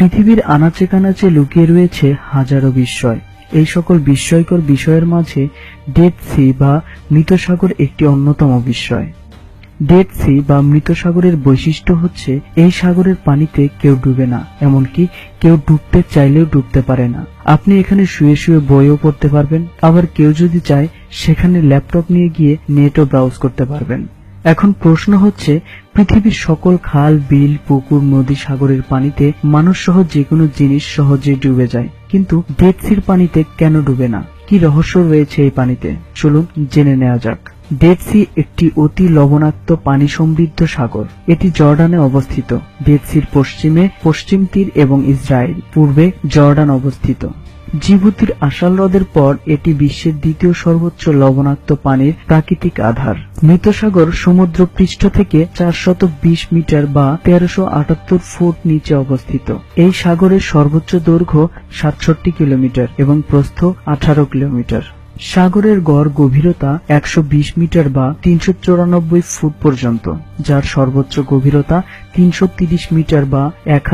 পৃথিবীর আনাচে কানাচে লুকিয়ে রয়েছে হাজারো বিস্ময়। এই সকল বিস্ময়কর বিষয়ের মাঝে ডেড সি বা মৃত সাগর একটি অন্যতম বিস্ময়। ডেড সি বা মৃত সাগরের বৈশিষ্ট্য হচ্ছে, এই সাগরের পানিতে কেউ ডুবে না, এমনকি কেউ ডুবতে চাইলেও ডুবতে পারে না। আপনি এখানে শুয়ে শুয়ে বইও পড়তে পারবেন, আবার কেউ যদি চায়, সেখানে ল্যাপটপ নিয়ে গিয়ে নেটও ব্রাউজ করতে পারবেন। এখন প্রশ্ন হচ্ছে, পৃথিবীর সকল খাল, বিল, পুকুর, নদী, সাগরের পানিতে মানুষ সহ যে কোনো জিনিস সহজে ডুবে যায়। কিন্তু ডেড সির পানিতে কেন ডুবে না? কি রহস্য রয়েছে এই পানিতে? চলুন জেনে নেওয়া যাক। ডেড সি একটি অতি লবণাক্ত পানি সমৃদ্ধ সাগর। এটি জর্ডানে অবস্থিত। ডেড সির পশ্চিমে পশ্চিম তীর এবং ইসরায়েল। পূর্বে জর্ডান অবস্থিত। জিবুতির আশাল হ্রদের পর এটি বিশ্বের দ্বিতীয় সর্বোচ্চ লবণাক্ত পানির প্রাকৃতিক আধার। মৃতসাগর সমুদ্র পৃষ্ঠ থেকে চারশত মিটার বা তেরোশো আটাত্তর ফুট নিচে অবস্থিত। এই সাগরের সর্বোচ্চ দৈর্ঘ্য সাতষট্টি কিলোমিটার এবং প্রস্থ আঠারো কিলোমিটার। সাগরের গড় গভীরতা একশো বিশ মিটার বা তিনশো চুরানব্বই ফুট পর্যন্ত, যার সর্বোচ্চ গভীরতা তিনশো মিটার বা এক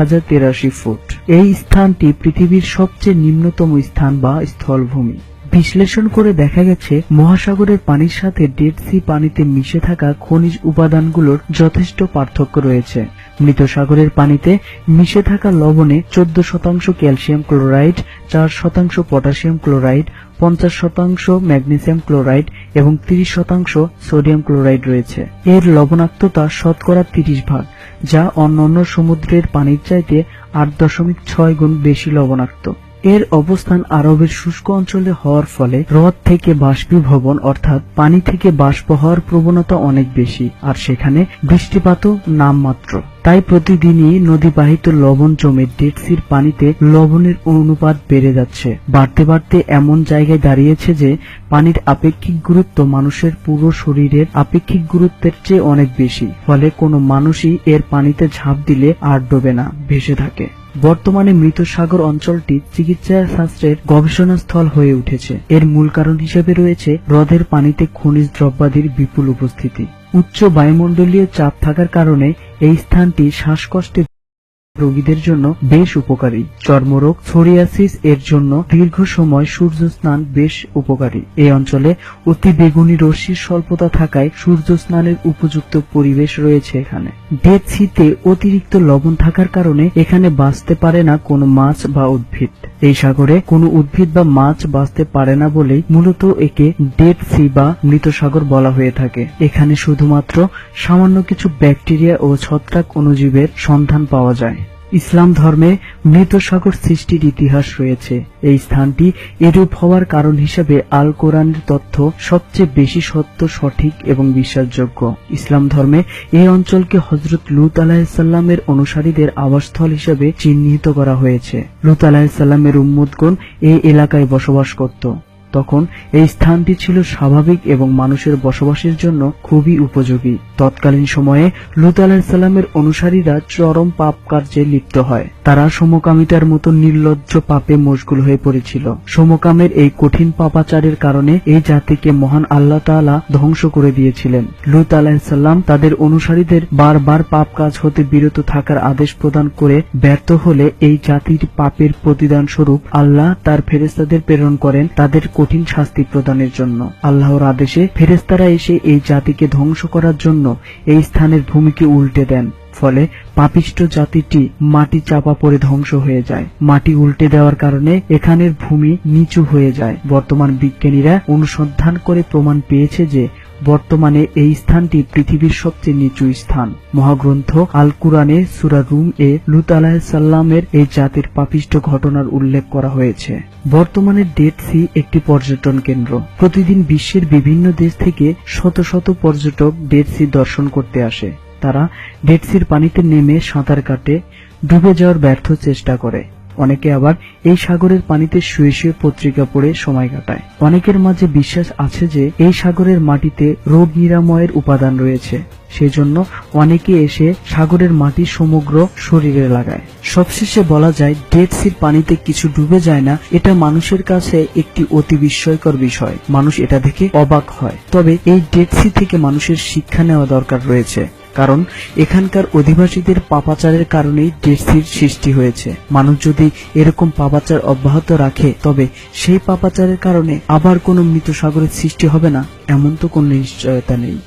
ফুট। এই স্থানটি পৃথিবীর সবচেয়ে নিম্নতম স্থান বা স্থলভূমি। বিশ্লেষণ করে দেখা গেছে, মহাসাগরের পানির সাথে ডেড সি পানিতে মিশে থাকা খনিজ উপাদানগুলোর যথেষ্ট পার্থক্য রয়েছে। মৃত সাগরের পানিতে মিশে থাকা লবণে চোদ্দ শতাংশ ক্যালসিয়াম ক্লোরাইড, চার শতাংশ পটাশিয়াম ক্লোরাইড, পঞ্চাশ শতাংশ ম্যাগনেসিয়াম ক্লোরাইড এবং তিরিশ শতাংশ সোডিয়াম ক্লোরাইড রয়েছে। এর লবণাক্ততা শতকরা তিরিশ ভাগ, যা অন্যান্য সমুদ্রের পানির চাইতে আট দশমিক ছয় গুণ বেশি লবণাক্ত। এর অবস্থান আরবের শুষ্ক অঞ্চলে হওয়ার ফলে হ্রদ থেকে বাষ্পীভবন অর্থাৎ পানি থেকে বাষ্প হওয়ার প্রবণতা অনেক বেশি, আর সেখানে বৃষ্টিপাতও নামমাত্র। তাই প্রতিদিনই নদীবাহিত লবণ জমে ডেডসির পানিতে লবণের অনুপাত বেড়ে যাচ্ছে। বাড়তে বাড়তে এমন জায়গায় দাঁড়িয়েছে যে, পানির আপেক্ষিক গুরুত্ব মানুষের পুরো শরীরের আপেক্ষিক গুরুত্বের চেয়ে অনেক বেশি। ফলে কোনো মানুষই এর পানিতে ঝাঁপ দিলে আর ডোবে না, ভেসে থাকে। বর্তমানে মৃত সাগর অঞ্চলটি চিকিৎসা শাস্ত্রের গবেষণা স্থল হয়ে উঠেছে। এর মূল কারণ হিসেবে রয়েছে হ্রদের পানিতে খনিজ দ্রব্যাদির বিপুল উপস্থিতি। উচ্চ বায়ুমণ্ডলীয় চাপ থাকার কারণে এই স্থানটি শ্বাসকষ্টের রোগীদের জন্য বেশ উপকারী। চর্মরোগ, সোরিয়াসিস এর জন্য দীর্ঘ সময় সূর্য স্নান বেশ উপকারী। এই অঞ্চলে অতি বেগুনি রশ্মির স্বল্পতা থাকায় সূর্য স্নানের উপযুক্ত পরিবেশ রয়েছে এখানে। ডেড সিতে অতিরিক্ত লবণ থাকার কারণে এখানে বাঁচতে পারে না কোনো মাছ বা উদ্ভিদ। এই সাগরে কোনো উদ্ভিদ বা মাছ বাঁচতে পারে না বলেই মূলত একে ডেড সি বা মৃত সাগর বলা হয়ে থাকে। এখানে শুধুমাত্র সামান্য কিছু ব্যাকটেরিয়া ও ছত্রাক অণুজীবের সন্ধান পাওয়া যায়। ইসলাম ধর্মে মৃত সাগর সৃষ্টির ইতিহাস রয়েছে। এই স্থানটি এরূপ হওয়ার কারণ হিসেবে আল কোরআনের তথ্য সবচেয়ে বেশি সত্য, সঠিক এবং বিশ্বাসযোগ্য। ইসলাম ধর্মে এই অঞ্চলকে হজরত লুত আলাহিসাল্লামের অনুসারীদের আবাসস্থল হিসেবে চিহ্নিত করা হয়েছে। লুত আলাহিসাল্লামের উম্মুদগণ এই এলাকায় বসবাস করত। তখন এই স্থানটি ছিল স্বাভাবিক এবং মানুষের বসবাসের জন্য খুবই উপযোগী। তৎকালীন সময়ে লুত আলাহিসাল্লামের অনুসারীরা চরম পাপ কার্যে লিপ্ত হয়। তারা সমকামিতার মতো নির্লজ্জ পাপে মশগুল হয়ে পড়েছিল। সমকামের এই কঠিন পাপাচারের কারণে এই জাতিকে মহান আল্লাহ তাআলা ধ্বংস করে দিয়েছিলেন। লুত আলাহিসাল্লাম তাদের অনুসারীদের বারবার পাপ কাজ হতে বিরত থাকার আদেশ প্রদান করে ব্যর্থ হলে এই জাতির পাপের প্রতিদান স্বরূপ আল্লাহ তার ফেরেস্তাদের প্রেরণ করেন। তাদের কঠিন শাস্তি প্রদানের জন্য। আল্লাহর আদেশে ফেরেস্তারা এসে এই জাতিকে ধ্বংস করার জন্য এই স্থানের ভূমিকে উল্টে দেন। ফলে পাপিষ্ট জাতিটি মাটি চাপা পড়ে ধ্বংস হয়ে যায়। মাটি উল্টে দেওয়ার কারণে এখানের ভূমি নিচু হয়ে যায়। বর্তমান বিজ্ঞানীরা অনুসন্ধান করে প্রমাণ পেয়েছে যে বর্তমানে এই স্থানটি পৃথিবীর সবচেয়ে নিচু স্থান। মহাগ্রন্থ আল কুরআনে সুরা রুম এ লুত আলাহিসাল্লামের এই জাতির পাপিষ্ট ঘটনার উল্লেখ করা হয়েছে। বর্তমানে ডেড সি একটি পর্যটন কেন্দ্র। প্রতিদিন বিশ্বের বিভিন্ন দেশ থেকে শত শত পর্যটক ডেড সি দর্শন করতে আসে। তারা ডেড সির পানিতে নেমে সাঁতার কাটে, ডুবে যাওয়ার ব্যর্থ চেষ্টা করে। অনেকে আবার এই সাগরের পানিতে শুয়ে শুয়ে পত্রিকা পড়ে সময় কাটায়। অনেকের মাঝে বিশ্বাস আছে যে এই সাগরের মাটিতে রোগ নিরাময়ের উপাদান রয়েছে। সেজন্য অনেকে এসে সাগরের মাটি সমগ্র শরীরে লাগায়। সবশেষে বলা যায় ডেড সির পানিতে কিছু ডুবে যায় না, এটা মানুষের কাছে একটি অতি বিস্ময়কর বিষয়। মানুষ এটা দেখে অবাক হয়। তবে এই ডেড সি থেকে মানুষের শিক্ষা নেওয়া দরকার রয়েছে। কারণ, এখানকার অধিবাসীদের পাপাচারের কারণেই ডেড সির সৃষ্টি হয়েছে। মানুষ যদি এরকম পাপাচার অব্যাহত রাখে, তবে সেই পাপাচারের কারণে আবার কোনো মৃত সাগরের সৃষ্টি হবে না, এমন তো কোনো নিশ্চয়তা নেই।